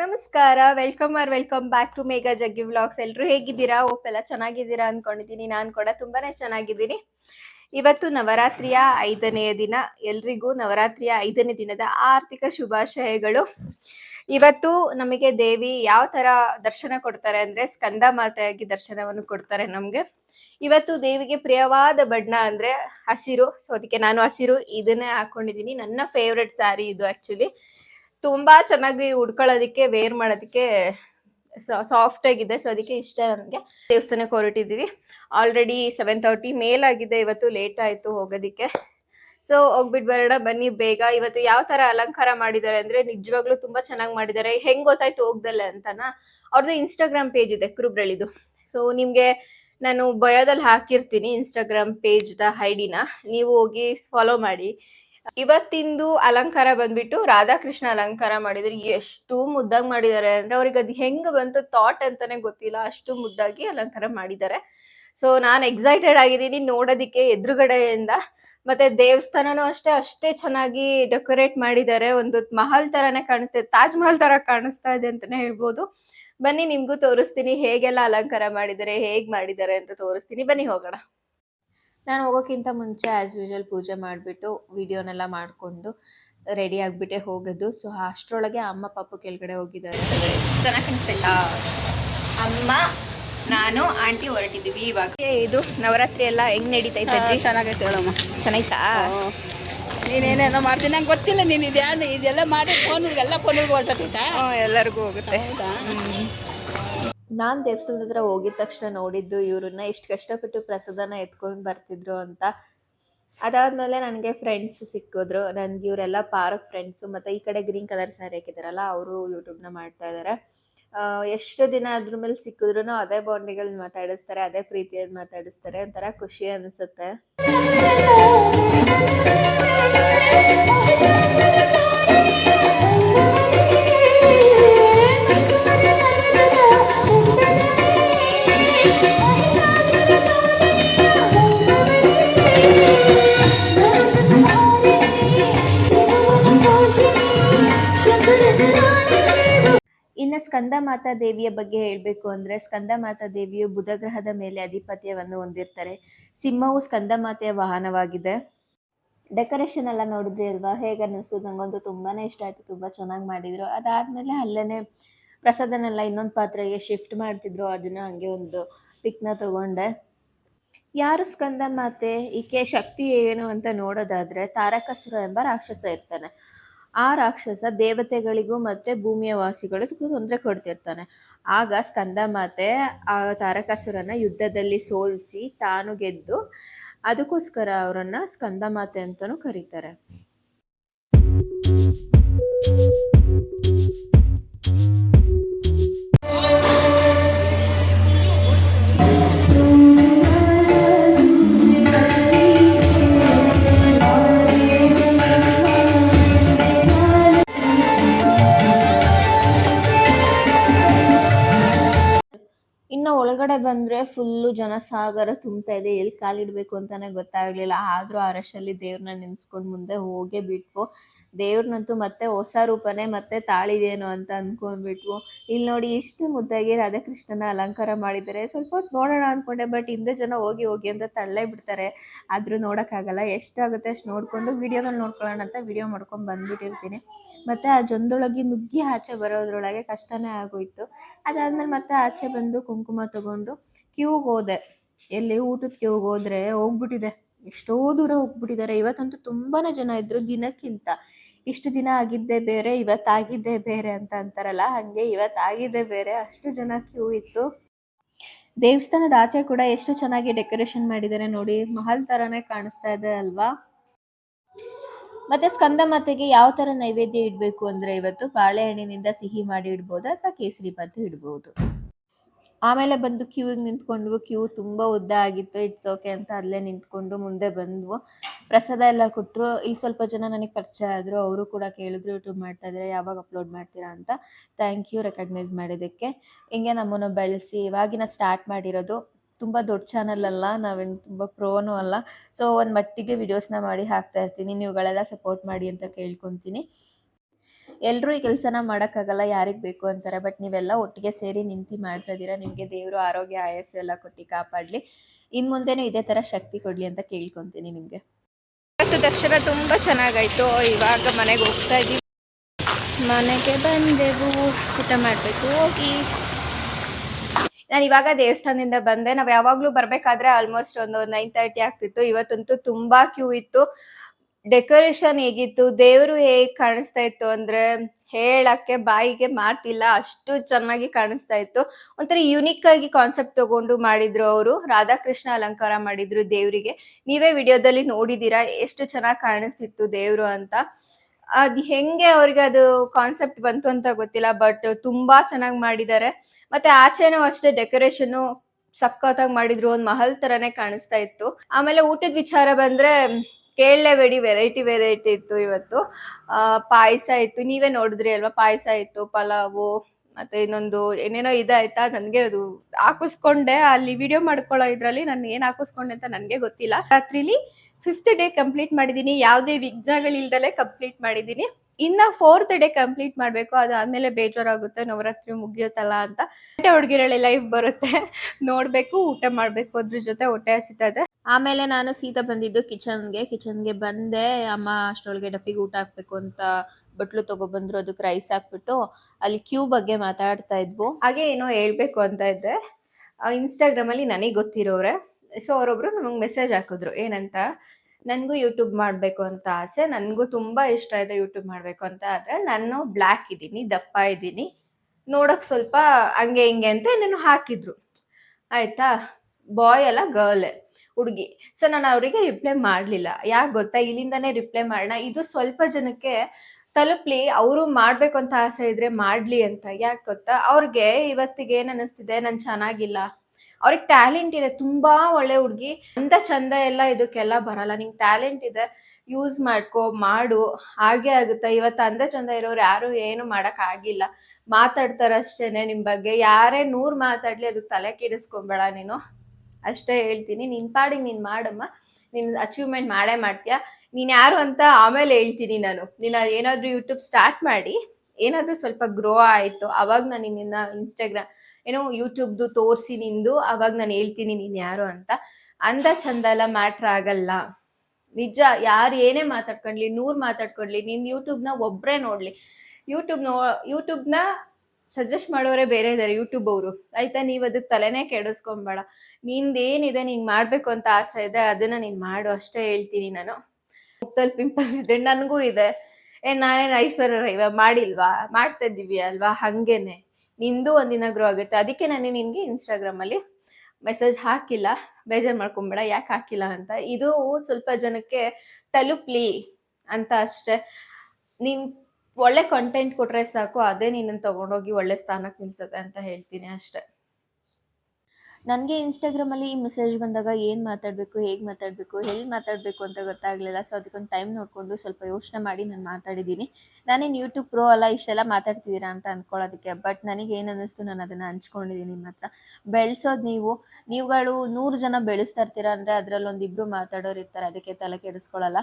ನಮಸ್ಕಾರ. Welcome are welcome back to Megha Jaggi vlogs ಎಲ್ಲರೂ ಹೇಗಿದ್ದೀರಾ? ಓಪ್ ಎಲ್ಲ ಚೆನ್ನಾಗಿದ್ದೀರಾ ಅನ್ಕೊಂಡಿದ್ದೀನಿ. ನಾನು ಕೂಡ ತುಂಬಾನೇ ಚೆನ್ನಾಗಿದ್ದೀನಿ. ಇವತ್ತು ನವರಾತ್ರಿಯ ಐದನೆಯ ದಿನ. ಎಲ್ರಿಗೂ ನವರಾತ್ರಿಯ ಐದನೇ ದಿನದ ಆರ್ಥಿಕ ಶುಭಾಶಯಗಳು. ಇವತ್ತು ನಮಗೆ ದೇವಿ ಯಾವ ತರ ದರ್ಶನ ಕೊಡ್ತಾರೆ ಅಂದ್ರೆ ಸ್ಕಂದ ಮಾತೆಯಾಗಿ ದರ್ಶನವನ್ನು ಕೊಡ್ತಾರೆ ನಮ್ಗೆ. ಇವತ್ತು ದೇವಿಗೆ ಪ್ರಿಯವಾದ ಬಣ್ಣ ಅಂದ್ರೆ ಹಸಿರು. ಸೊ ಅದಕ್ಕೆ ನಾನು ಹಸಿರು. ಇದನ್ನೇ ಹಾಕೊಂಡಿದ್ದೀನಿ. ನನ್ನ ಫೇವ್ರೆಟ್ ಸ್ಯಾರಿ ಇದು ಆಕ್ಚುಲಿ ತುಂಬಾ ಚೆನ್ನಾಗಿ ಉಡ್ಕೊಳ್ಳೋದಕ್ಕೆ ವೇರ್ ಮಾಡೋದಕ್ಕೆ ಸಾಫ್ಟ್ ಆಗಿದೆ. ಸೊ ಅದಕ್ಕೆ ಇಷ್ಟ ನನಗೆ. ದೇವಸ್ಥಾನಕ್ಕೆ ಹೊರಟಿದ್ದೀವಿ. ಆಲ್ರೆಡಿ ಸೆವೆನ್ ತರ್ಟಿ ಮೇಲಾಗಿದೆ. ಇವತ್ತು ಲೇಟ್ ಆಯಿತು ಹೋಗೋದಿಕ್ಕೆ. ಸೊ ಹೋಗ್ಬಿಟ್ಟು ಬರೋಣ ಬನ್ನಿ ಬೇಗ. ಇವತ್ತು ಯಾವ ತರ ಅಲಂಕಾರ ಮಾಡಿದ್ದಾರೆ ಅಂದ್ರೆ ನಿಜವಾಗ್ಲೂ ತುಂಬಾ ಚೆನ್ನಾಗಿ ಮಾಡಿದ್ದಾರೆ. ಹೆಂಗ್ ಗೊತ್ತಾಯ್ತು ಹೋಗ್ದಲ್ಲ ಅಂತನಾ? ಅವ್ರದ್ದು ಇನ್ಸ್ಟಾಗ್ರಾಮ್ ಪೇಜ್ ಇದೆ ಕುರುಬ್ರಳಿದು ಸೊ ನಿಮ್ಗೆ ನಾನು ಬಯೋದಲ್ಲಿ ಹಾಕಿರ್ತೀನಿ ಇನ್ಸ್ಟಾಗ್ರಾಮ್ ಪೇಜ್ದ ಐಡಿನ ನೀವು ಹೋಗಿ ಫಾಲೋ ಮಾಡಿ. ಇವತ್ತಿಂದು ಅಲಂಕಾರ ಬಂದ್ಬಿಟ್ಟು ರಾಧಾಕೃಷ್ಣ ಅಲಂಕಾರ ಮಾಡಿದ್ರು. ಎಷ್ಟು ಮುದ್ದಾಗಿ ಮಾಡಿದ್ದಾರೆ ಅಂದ್ರೆ ಅವ್ರಿಗೆ ಅದು ಹೆಂಗ್ ಬಂತು ಥಾಟ್ ಅಂತಾನೆ ಗೊತ್ತಿಲ್ಲ. ಅಷ್ಟು ಮುದ್ದಾಗಿ ಅಲಂಕಾರ ಮಾಡಿದ್ದಾರೆ. ಸೊ ನಾನು ಎಕ್ಸೈಟೆಡ್ ಆಗಿದ್ದೀನಿ ನೋಡೋದಿಕ್ಕೆ ಎದುರುಗಡೆಯಿಂದ. ಮತ್ತೆ ದೇವಸ್ಥಾನನೂ ಅಷ್ಟೇ ಅಷ್ಟೇ ಚೆನ್ನಾಗಿ ಡೆಕೋರೇಟ್ ಮಾಡಿದ್ದಾರೆ. ಒಂದು ಮಹಲ್ ತರಾನೇ ಕಾಣಿಸ್ತಾ ತಾಜ್ ಮಹಲ್ ತರ ಕಾಣಿಸ್ತಾ ಇದೆ ಅಂತಾನೆ ಹೇಳ್ಬೋದು. ಬನ್ನಿ, ನಿಮ್ಗೂ ತೋರಿಸ್ತೀನಿ ಹೇಗೆಲ್ಲ ಅಲಂಕಾರ ಮಾಡಿದ್ದಾರೆ, ಹೇಗ್ ಮಾಡಿದ್ದಾರೆ ಅಂತ ತೋರಿಸ್ತೀನಿ. ಬನ್ನಿ ಹೋಗೋಣ. ನಾನು ಹೋಗೋಕ್ಕಿಂತ ಮುಂಚೆ ಆ್ಯಸ್ ಯೂಶಲ್ ಪೂಜೆ ಮಾಡಿಬಿಟ್ಟು ವಿಡಿಯೋನೆಲ್ಲ ಮಾಡಿಕೊಂಡು ರೆಡಿ ಆಗಿಬಿಟ್ಟೆ ಹೋಗೋದು. ಸೊ ಅಷ್ಟರೊಳಗೆ ಅಮ್ಮ ಪಾಪು ಕೆಳಗಡೆ ಹೋಗಿದ್ದಾರೆ. ಚೆನ್ನಾಗಿ ಕಾಣಿಸ್ತಾ ಅಮ್ಮ ನಾನು ಆಂಟಿ ಹೊರಟಿದ್ದೀವಿ ಇವಾಗ. ಇದು ನವರಾತ್ರಿ ಎಲ್ಲ ಹೆಂಗ್ ನಡೀತೈತೆ ಅಜ್ಜಿ? ಚೆನ್ನಾಗೈತೆ ಹೇಳಮ್ಮ. ಚೆನ್ನಾಯ್ತಾ ನೀನೇನೇನೋ ಮಾಡ್ತೀನಿ. ನಂಗೆ ಗೊತ್ತಿಲ್ಲ ನೀನು ಇದ್ಯಾನು ಇದೆಲ್ಲ ಮಾಡಿ ಎಲ್ಲ ಫೋನ್ಗೆ ಹೊರಟೈತಾ ಎಲ್ಲರಿಗೂ ಹೋಗುತ್ತೆ. ಹೌದಾ? ನಾನ್ ದೇವಸ್ಥಾನದ ಹತ್ರ ಹೋಗಿದ ತಕ್ಷಣ ನೋಡಿದ್ದು ಇವ್ರನ್ನ ಎಷ್ಟು ಕಷ್ಟಪಟ್ಟು ಪ್ರಸಾದನ ಎತ್ಕೊಂಡು ಬರ್ತಿದ್ರು ಅಂತ. ಅದಾದ್ಮೇಲೆ ನನಗೆ ಫ್ರೆಂಡ್ಸ್ ಸಿಕ್ಕಿದ್ರು. ನನ್ಗೆ ಇವರೆಲ್ಲ ಪಾರ್ಕ್ ಫ್ರೆಂಡ್ಸು ಮತ್ತೆ ಈ ಕಡೆ ಗ್ರೀನ್ ಕಲರ್ ಸ್ಯಾರಿ ಹಾಕಿದಾರಲ್ಲ, ಅವರು ಯೂಟ್ಯೂಬ್ನ ಮಾಡ್ತಾ ಇದ್ದಾರೆ ಎಷ್ಟು ದಿನ ಅದ್ರ ಮೇಲೆ ಸಿಕ್ಕಿದ್ರು ಅದೇ ಬಾಂಡಿಗಳನ್ನ ಮಾತಾಡಿಸ್ತಾರೆ, ಅದೇ ಪ್ರೀತಿಯಲ್ಲಿ ಮಾತಾಡಿಸ್ತಾರೆ, ಒಂಥರ ಖುಷಿ ಅನಿಸುತ್ತೆ. ಸ್ಕಂದ ಮಾತಾ ದೇವಿಯ ಬಗ್ಗೆ ಹೇಳಬೇಕು ಅಂದ್ರೆ ಸ್ಕಂದ ಮಾತಾ ದೇವಿಯು ಬುಧ ಗ್ರಹದ ಮೇಲೆ ಅಧಿಪತ್ಯವನ್ನು ಹೊಂದಿರ್ತಾರೆ. ಸಿಂಹವು ಸ್ಕಂದ ಮಾತೆಯ ವಾಹನವಾಗಿದೆ. ಡೆಕೋರೇಷನ್ ಎಲ್ಲ ನೋಡಿದ್ರಿ ಅಲ್ವಾ? ಹೇಗೆ ಅನ್ನಿಸ್ತು? ನನಗಂತೂ ತುಂಬಾನೇ ಇಷ್ಟ ಆಯ್ತು. ತುಂಬಾ ಚೆನ್ನಾಗಿ ಮಾಡಿದ್ರು. ಅದಾದ್ಮೇಲೆ ಅಲ್ಲೇನೆ ಪ್ರಸಾದನೆಲ್ಲ ಇನ್ನೊಂದು ಪಾತ್ರೆಗೆ ಶಿಫ್ಟ್ ಮಾಡ್ತಿದ್ರು. ಅದನ್ನ ಹಂಗೆ ಒಂದು ಪಿಕ್ನ ತಗೊಂಡೆ. ಯಾರು ಸ್ಕಂದ ಮಾತೆ? ಈಕೆ ಶಕ್ತಿ ಏನು ಅಂತ ನೋಡೋದಾದ್ರೆ ತಾರಕಸುರ ಎಂಬ ರಾಕ್ಷಸ ಇರ್ತಾನೆ. ಆ ರಾಕ್ಷಸ ದೇವತೆಗಳಿಗೂ ಮತ್ತೆ ಭೂಮಿಯ ವಾಸಿಗಳಿಗೂ ತೊಂದರೆ ಕೊಡ್ತಿರ್ತಾನೆ. ಆಗ ಸ್ಕಂದ ಮಾತೆ ಆ ತಾರಕಾಸುರನ ಯುದ್ಧದಲ್ಲಿ ಸೋಲಿಸಿ ತಾನು ಗೆದ್ದು ಅದಕ್ಕೋಸ್ಕರ ಅವರನ್ನು ಸ್ಕಂದ ಮಾತೆ ಅಂತಾನೂ ಕರೀತಾರೆ. ಒಳಗಡೆ ಬಂದ್ರೆ ಫುಲ್ಲು ಜನಸಾಗರ ತುಂಬ್ತಾ ಇದೆ. ಎಲ್ಲಿ ಕಾಲಿಡ್ಬೇಕು ಅಂತಾನೆ ಗೊತ್ತಾಗ್ಲಿಲ್ಲ. ಆದ್ರೂ ಆ ರಶಲ್ಲಿ ದೇವ್ರನ್ನ ನೆನ್ಸ್ಕೊಂಡ್ ಮುಂದೆ ಹೋಗೇ ಬಿಟ್ವು ದೇವ್ರನ್ನಂತೂ ಮತ್ತೆ ಹೊಸ ರೂಪನೇ ಮತ್ತೆ ತಾಳಿದೇನು ಅಂತ ಅನ್ಕೊಂಡ್ಬಿಟ್ವು. ಇಲ್ಲಿ ನೋಡಿ ಇಷ್ಟು ಮುದ್ದಾಗಿ ರಾಧಾಕೃಷ್ಣನ ಅಲಂಕಾರ ಮಾಡಿದ್ದಾರೆ. ಸ್ವಲ್ಪ ಹೊತ್ತು ನೋಡೋಣ ಅನ್ಕೊಂಡೆ ಬಟ್ ಹಿಂದೆ ಜನ ಹೋಗಿ ಹೋಗಿ ಅಂತ ತಳ್ಳೇ ಬಿಡ್ತಾರೆ. ಆದ್ರೂ ನೋಡೋಕ್ಕಾಗಲ್ಲ. ಎಷ್ಟಾಗುತ್ತೆ ಅಷ್ಟು ನೋಡ್ಕೊಂಡು ವಿಡಿಯೋದಲ್ಲಿ ನೋಡ್ಕೊಳ್ಳೋಣ ಅಂತ ವಿಡಿಯೋ ಮಾಡ್ಕೊಂಡು ಬಂದ್ಬಿಟ್ಟಿರ್ತೀನಿ. ಮತ್ತೆ ಆ ಜೊಂದೊಳಗೆ ನುಗ್ಗಿ ಆಚೆ ಬರೋದ್ರೊಳಗೆ ಕಷ್ಟನೇ ಆಗೋಯ್ತು. ಅದಾದ್ಮೇಲೆ ಮತ್ತೆ ಆಚೆ ಬಂದು ಕುಂಕುಮ ತಗೊಂಡು ಕ್ಯೂಗೆ ಹೋದೆ. ಎಲ್ಲಿ ಊಟದ ಕ್ಯೂಗೆ ಹೋದ್ರೆ ಹೋಗ್ಬಿಟ್ಟಿದೆ. ಎಷ್ಟೋ ದೂರ ಹೋಗ್ಬಿಟ್ಟಿದ್ದಾರೆ. ಇವತ್ತಂತೂ ತುಂಬಾನೇ ಜನ ಇದ್ರು ದಿನಕ್ಕಿಂತ. ಇಷ್ಟು ದಿನ ಆಗಿದ್ದೆ ಬೇರೆ, ಇವತ್ತಾಗಿದ್ದೆ ಬೇರೆ ಅಂತ ಅಂತಾರಲ್ಲ, ಹಂಗೆ ಇವತ್ತಾಗಿದ್ದೆ ಬೇರೆ, ಅಷ್ಟು ಜನ ಕ್ಯೂ ಇತ್ತು. ದೇವಸ್ಥಾನದ ಆಚೆ ಕೂಡ ಎಷ್ಟು ಚೆನ್ನಾಗಿ ಡೆಕೋರೇಷನ್ ಮಾಡಿದ್ದಾರೆ ನೋಡಿ. ಮಹಲ್ ತರಾನೇ ಕಾಣಿಸ್ತಾ ಇದೆ ಅಲ್ವಾ? ಮತ್ತೆ ಸ್ಕಂದ ಮಾತೆಗೆ ಯಾವ ತರ ನೈವೇದ್ಯ ಇಡಬೇಕು ಅಂದ್ರೆ ಇವತ್ತು? ಬಾಳೆಹಣ್ಣಿನಿಂದ ಸಿಹಿ ಮಾಡಿ ಇಡ್ಬೋದು ಅಥವಾ ಕೇಸರಿ ಬಾತು ಇಡ್ಬೋದು? ಆಮೇಲೆ ಬಂದು ಕ್ಯೂಗೆ ನಿಂತ್ಕೊಂಡ್ವು. ಕ್ಯೂ ತುಂಬಾ ಉದ್ದ ಆಗಿತ್ತು. ಇಟ್ಸ್ ಓಕೆ ಅಂತ ಅಲ್ಲೇ ನಿಂತ್ಕೊಂಡು ಮುಂದೆ ಬಂದ್ವು. ಪ್ರಸಾದ ಎಲ್ಲ ಕೊಟ್ಟರು ಇಲ್ಲಿ ಸ್ವಲ್ಪ ಜನ ನನಗೆ ಪರಿಚಯ ಆದರು. ಅವರು ಕೂಡ ಕೇಳಿದ್ರು ಯೂಟ್ಯೂಬ್ ಮಾಡ್ತಾ ಇದ್ರೆ ಯಾವಾಗ ಅಪ್ಲೋಡ್ ಮಾಡ್ತೀರಾ ಅಂತ? ಥ್ಯಾಂಕ್ ಯು ರೆಕಗ್ನೈಸ್ ಮಾಡಿದ್ದಕ್ಕೆ. ಹಿಂಗೆ ನಮ್ಮನ್ನು ಬೆಳೆಸಿ, ಇವಾಗಿನ ಸ್ಟಾರ್ಟ್ ಮಾಡಿರೋದು ತುಂಬ ದೊಡ್ಡ ಚಾನಲ್ ಅಲ್ಲ ನಾವೇನು ತುಂಬ ಪ್ರೋನು ಅಲ್ಲ. ಸೊ ಒಂದು ಮಟ್ಟಿಗೆ ವಿಡಿಯೋಸ್ನ ಮಾಡಿ ಹಾಕ್ತಾ ಇರ್ತೀನಿ. ನೀವುಗಳೆಲ್ಲ ಸಪೋರ್ಟ್ ಮಾಡಿ ಅಂತ ಕೇಳ್ಕೊತೀನಿ. ಎಲ್ಲರೂ ಈ ಕೆಲಸನ ಮಾಡೋಕ್ಕಾಗಲ್ಲ, ಯಾರಿಗೆ ಬೇಕು ಅಂತಾರೆ. ಬಟ್ ನೀವೆಲ್ಲ ಒಟ್ಟಿಗೆ ಸೇರಿ ನಿಂತು ಮಾಡ್ತಾ ಇದ್ದೀರಾ. ನಿಮಗೆ ದೇವರು ಆರೋಗ್ಯ, ಆಯಸ್ಸು ಎಲ್ಲ ಕೊಟ್ಟು ಕಾಪಾಡಲಿ. ಇನ್ನು ಮುಂದೆನೂ ಇದೇ ಥರ ಶಕ್ತಿ ಕೊಡಲಿ ಅಂತ ಕೇಳ್ಕೊತೀನಿ ನಿಮಗೆ. ಇವತ್ತು ದರ್ಶನ ತುಂಬ ಚೆನ್ನಾಗಾಯಿತು. ಇವಾಗ ಮನೆಗೆ ಹೋಗ್ತಾ ಇದ್ದೀವಿ. ಮನೆಗೆ ಬಂದೆವು. ಊಟ ಮಾಡಬೇಕು. ಹೋಗಿ. ನಾನು ಇವಾಗ ದೇವಸ್ಥಾನದಿಂದ ಬಂದೆ. ನಾವು ಯಾವಾಗಲೂ ಬರ್ಬೇಕಾದ್ರೆ ಆಲ್ಮೋಸ್ಟ್ ಒಂದು ನೈನ್ ತರ್ಟಿ ಆಗ್ತಿತ್ತು. ಇವತ್ತಂತೂ ತುಂಬಾ ಕ್ಯೂ ಇತ್ತು. ಡೆಕೋರೇಷನ್ ಹೇಗಿತ್ತು? ದೇವರು ಹೇಗ್ ಕಾಣಿಸ್ತಾ ಇತ್ತು ಅಂದ್ರೆ ಹೇಳಕ್ಕೆ ಬಾಯಿಗೆ ಮಾತಿಲ್ಲ, ಅಷ್ಟು ಚೆನ್ನಾಗಿ ಕಾಣಿಸ್ತಾ ಇತ್ತು. ಒಂಥರ ಯುನಿಕ್ ಆಗಿ ಕಾನ್ಸೆಪ್ಟ್ ತಗೊಂಡು ಮಾಡಿದ್ರು ಅವರು. ರಾಧಾಕೃಷ್ಣ ಅಲಂಕಾರ ಮಾಡಿದ್ರು ದೇವರಿಗೆ. ನೀವೇ ವಿಡಿಯೋದಲ್ಲಿ ನೋಡಿದೀರಾ? ಎಷ್ಟು ಚೆನ್ನಾಗಿ ಕಾಣಿಸ್ತಿತ್ತು ದೇವರು ಅಂತ. ಅದ್ ಹೆಂಗೆ ಅವ್ರಿಗೆ ಅದು ಕಾನ್ಸೆಪ್ಟ್ ಬಂತು ಅಂತ ಗೊತ್ತಿಲ್ಲ ಬಟ್ ತುಂಬಾ ಚೆನ್ನಾಗಿ ಮಾಡಿದ್ದಾರೆ ಮತ್ತೆ ಆಚೆನೂ ಅಷ್ಟೇ ಡೆಕೋರೇಷನ್ ಸಖತ್ತಾಗಿ ಮಾಡಿದ್ರು, ಒಂದ್ ಮಹಲ್ ತರನೇ ಕಾಣಿಸ್ತಾ ಇತ್ತು. ಆಮೇಲೆ ಊಟದ ವಿಚಾರ ಬಂದ್ರೆ, ಕೇಳಲೇಬೇಡಿ ವೆರೈಟಿ ವೆರೈಟಿ ಇತ್ತು ಇವತ್ತು. ಪಾಯಸ ಇತ್ತು, ನೀವೇ ನೋಡಿದ್ರಿ ಅಲ್ವಾ? ಪಾಯಸ ಇತ್ತು, ಪಲಾವು, ಮತ್ತೆ ಇನ್ನೊಂದು ಏನೇನೋ ಇದಾಯ್ತಾ ನನ್ಗೆ ಅದು ಹಾಕಿಸ್ಕೊಂಡೆ. ಅಲ್ಲಿ ವಿಡಿಯೋ ಮಾಡ್ಕೊಳ್ಳೋ ಇದ್ರಲ್ಲಿ ನಾನು ಏನ್ ಹಾಕಿಸ್ಕೊಂಡೆ ಅಂತ ನನ್ಗೆ ಗೊತ್ತಿಲ್ಲ. ರಾತ್ರಿಲಿ ಫಿಫ್ತ್ ಡೇ ಕಂಪ್ಲೀಟ್ ಮಾಡಿದ್ದೀನಿ ಯಾವುದೇ ವಿಘ್ನಗಳಿಲ್ದಲೆ ಕಂಪ್ಲೀಟ್ ಮಾಡಿದ್ದೀನಿ ಇನ್ನ ಫೋರ್ತ್ ಡೇ ಕಂಪ್ಲೀಟ್ ಮಾಡಬೇಕು. ಅದು ಆದ್ಮೇಲೆ ಬೇಜಾರಾಗುತ್ತೆ. ನವರಾತ್ರಿ ಮುಗಿಯುತ್ತಲ್ಲ ಅಂತ. ಹೊಟ್ಟೆ ಹುಡುಗಿರಳೆ ಲೈಫ್ ಬರುತ್ತೆ. ನೋಡಬೇಕು ಊಟ ಮಾಡಬೇಕು. ಅದ್ರ ಜೊತೆ ಹೊಟ್ಟೆ ಹಸಿತದೆ ಆಮೇಲೆ ನಾನು ಸೀತಾ ಬಂದಿದ್ದು ಕಿಚನ್ಗೆ. ಕಿಚನ್ಗೆ ಬಂದೆ. ಅಮ್ಮ ಅಷ್ಟರೊಳಗೆ ಡಫಿಗೆ ಊಟ ಹಾಕ್ಬೇಕು ಅಂತ ಬಟ್ಲು ತಗೊಬಂದ್ರು. ಅದಕ್ಕೆ ರೈಸ್ ಹಾಕ್ಬಿಟ್ಟು ಅಲ್ಲಿ ಕ್ಯೂ ಬಗ್ಗೆ ಮಾತಾಡ್ತಾ ಇದ್ವು. ಹಾಗೆ ಏನೋ ಹೇಳ್ಬೇಕು ಅಂತ ಇದ್ದೆ. ಇನ್ಸ್ಟಾಗ್ರಾಮಲ್ಲಿ ನನಗೆ ಗೊತ್ತಿರೋರೆ. ಸೊ ಅವರೊಬ್ರು ನಮಗೆ ಮೆಸೇಜ್ ಹಾಕಿದ್ರು, ಏನಂತ? ನನಗೂ ಯೂಟ್ಯೂಬ್ ಮಾಡಬೇಕು ಅಂತ ಆಸೆ, ನನಗೂ ತುಂಬಾ ಇಷ್ಟ ಇದೆ ಯೂಟ್ಯೂಬ್ ಮಾಡಬೇಕು ಅಂತ ಆದ್ರೆ ನಾನು ಬ್ಲ್ಯಾಕ್ ಇದ್ದೀನಿ, ದಪ್ಪ ಇದ್ದೀನಿ. ನೋಡಕ್ ಸ್ವಲ್ಪ ಹಂಗೆ ಹಿಂಗೆ ಅಂತ ನಾನು ಹಾಕಿದ್ರು. ಆಯ್ತಾ? ಬಾಯ್ ಅಲ್ಲ ಗರ್ಲ್ ಹುಡುಗಿ. ಸೊ ನಾನು ಅವರಿಗೆ ರಿಪ್ಲೈ ಮಾಡಲಿಲ್ಲ. ಯಾಕೆ ಗೊತ್ತಾ? ಇಲ್ಲಿಂದನೇ ರಿಪ್ಲೈ ಮಾಡೋಣ ಇದು ಸ್ವಲ್ಪ ಜನಕ್ಕೆ ತಲುಪ್ಲಿ, ಅವರು ಮಾಡ್ಬೇಕು ಅಂತ ಆಸೆ ಇದ್ರೆ ಮಾಡ್ಲಿ ಅಂತ. ಯಾಕೆ ಗೊತ್ತಾ? ಅವ್ರಿಗೆ ಇವತ್ತಿಗೆ ಏನ್ ಅನಿಸ್ತಿದೆ? ನಾನು ಚೆನ್ನಾಗಿಲ್ಲ. ಅವ್ರಿಗೆ ಟ್ಯಾಲೆಂಟ್ ಇದೆ, ತುಂಬಾ ಒಳ್ಳೆ ಹುಡುಗಿ. ಅಂತ ಚಂದ ಎಲ್ಲ ಇದಕ್ಕೆಲ್ಲ ಬರಲ್ಲ. ನಿಂಗೆ ಟ್ಯಾಲೆಂಟ್ ಇದೆ ಯೂಸ್ ಮಾಡ್ಕೋ, ಮಾಡು. ಹಾಗೆ ಆಗುತ್ತೆ. ಇವತ್ತು ಅಂದ ಚಂದ ಇರೋರು ಯಾರು ಏನು ಮಾಡಕ್ ಆಗಿಲ್ಲ. ಮಾತಾಡ್ತಾರಷ್ಟೇನೆ ನಿಮ್ ಬಗ್ಗೆ. ಯಾರೇ ನೂರ್ ಮಾತಾಡ್ಲಿ ಅದಕ್ಕೆ ತಲೆ ಕೆಡಿಸ್ಕೊಂಬೇಡ ನೀನು. ಅಷ್ಟೇ ಹೇಳ್ತೀನಿ. ನಿನ್ ಪಾಡಿಗೆ ನೀನ್ ಮಾಡಮ್ಮ. ನಿನ್ ಅಚೀವ್ಮೆಂಟ್ ಮಾಡೇ ಮಾಡ್ತೀಯ? ನೀನ್ ಯಾರು ಅಂತ ಆಮೇಲೆ ಹೇಳ್ತೀನಿ ನಾನು. ನೀನ್ ಏನಾದ್ರೂ ಯೂಟ್ಯೂಬ್ ಸ್ಟಾರ್ಟ್ ಮಾಡಿ. ಏನಾದ್ರೂ ಸ್ವಲ್ಪ ಗ್ರೋ ಆಯ್ತು. ಅವಾಗ ನಾನು ನಿನ್ನ ಇನ್ಸ್ಟಾಗ್ರಾಮ್ ಏನೋ ಯೂಟ್ಯೂಬ್ದು ತೋರಿಸಿ ನಿಂದು, ಅವಾಗ ನಾನು ಹೇಳ್ತೀನಿ ನೀನು ಯಾರು ಅಂತ. ಅಂದ ಚಂದ ಎಲ್ಲ ಮ್ಯಾಟ್ರ್ ಆಗಲ್ಲ. ನಿಜ, ಯಾರು ಏನೇ ಮಾತಾಡ್ಕೊಂಡ್ಲಿ, ನೂರು ಮಾತಾಡ್ಕೊಂಡ್ಲಿ, ನಿನ್ ಯೂಟ್ಯೂಬ್ನ ಒಬ್ಬರೇ ನೋಡ್ಲಿ. ಯೂಟ್ಯೂಬ್ ನೋ ಯೂಟ್ಯೂಬ್ನ ಸಜೆಸ್ಟ್ ಮಾಡೋರೇ ಬೇರೆ ಇದ್ದಾರೆ ಯೂಟ್ಯೂಬ್ ಅವರು. ಆಯ್ತಾ, ನೀವ್ ಅದಕ್ಕೆ ತಲೆನೇ ಕೆಡಿಸ್ಕೊಂಬೇಡ. ನಿಂದೇನಿದೆ ನೀನು ಮಾಡಬೇಕು ಅಂತ ಆಸೆ ಇದೆ, ಅದನ್ನ ನೀನು ಮಾಡು, ಅಷ್ಟೇ ಹೇಳ್ತೀನಿ ನಾನು. ಮುಖದಲ್ಲಿ ಪಿಂಪಲ್ಸ್ ಇದೆ, ನನಗೂ ಇದೆ. ಏ, ನಾನೇನು ಐಶ್ವರ್ಯ ಇವ ಮಾಡಿಲ್ವಾ? ಮಾಡ್ತಾ ಇದ್ದೀವಿ ಅಲ್ವಾ? ಹಂಗೇನೆ. ನಿಂದು ಒಂದಿನ ಗ್ರೋ ಆಗುತ್ತೆ. ಅದಕ್ಕೆ ನಾನು ನಿನ್ಗೆ ಇನ್ಸ್ಟಾಗ್ರಾಮ್ ಅಲ್ಲಿ ಮೆಸೇಜ್ ಹಾಕಿಲ್ಲ. ಬೇಜಾರು ಮಾಡ್ಕೊಂಬೇಡ, ಯಾಕೆ ಹಾಕಿಲ್ಲ ಅಂತ. ಇದು ಸ್ವಲ್ಪ ಜನಕ್ಕೆ ತಲುಪ್ಲಿ ಅಂತ ಅಷ್ಟೇ. ನೀನ್ ಒಳ್ಳೆ ಕಂಟೆಂಟ್ ಕೊಟ್ರೆ ಸಾಕು, ಅದೇ ನಿನ್ನನ್ನು ತಗೊಂಡೋಗಿ ಒಳ್ಳೆ ಸ್ಥಾನಕ್ಕೆ ನಿಲ್ಸುತ್ತೆ ಅಂತ ಹೇಳ್ತೀನಿ ಅಷ್ಟೇ. ನನಗೆ ಇನ್ಸ್ಟಾಗ್ರಾಮಲ್ಲಿ ಮೆಸೇಜ್ ಬಂದಾಗ ಏನು ಮಾತಾಡಬೇಕು, ಹೇಗೆ ಮಾತಾಡಬೇಕು, ಎಲ್ಲಿ ಮಾತಾಡಬೇಕು ಅಂತ ಗೊತ್ತಾಗಲಿಲ್ಲ. ಸೊ ಅದಕ್ಕೊಂದು ಟೈಮ್ ನೋಡಿಕೊಂಡು ಸ್ವಲ್ಪ ಯೋಚನೆ ಮಾಡಿ ನಾನು ಮಾತಾಡಿದ್ದೀನಿ. ನಾನೇನು ಯೂಟ್ಯೂಬ್ ಪ್ರೋ ಅಲ್ಲ, ಇಷ್ಟೆಲ್ಲ ಮಾತಾಡ್ತಿದ್ದೀರಾ ಅಂತ ಅಂದ್ಕೊಳ್ಳೋದಕ್ಕೆ ಬಟ್ ನನಗೆ ಏನು ಅನ್ನಿಸ್ತು ನಾನು ಅದನ್ನು ಹಂಚ್ಕೊಂಡಿದ್ದೀನಿ ನಿಮ್ಮ ಹತ್ರ. ಬೆಳೆಸೋದು ನೀವು. ನೀವುಗಳು ನೂರು ಜನ ಬೆಳೆಸ್ತಾ ಇರ್ತೀರ ಅಂದರೆ ಅದರಲ್ಲೊಂದು ಇಬ್ಬರು ಮಾತಾಡೋರು ಇರ್ತಾರೆ, ಅದಕ್ಕೆ ತಲೆ ಕೆಡಿಸ್ಕೊಳ್ಳಲ್ಲ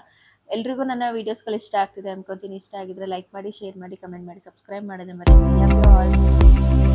ಎಲ್ರಿಗೂ ನನ್ನ ವೀಡಿಯೋಸ್ಗಳು ಇಷ್ಟ ಆಗ್ತಿದೆ ಅನ್ಕೋತೀನಿ. ಇಷ್ಟ ಆಗಿದ್ರೆ ಲೈಕ್ ಮಾಡಿ ಶೇರ್ ಮಾಡಿ ಕಮೆಂಟ್ ಮಾಡಿ ಸಬ್ಸ್ಕ್ರೈಬ್ ಮಾಡೋದೇ ಮರಿ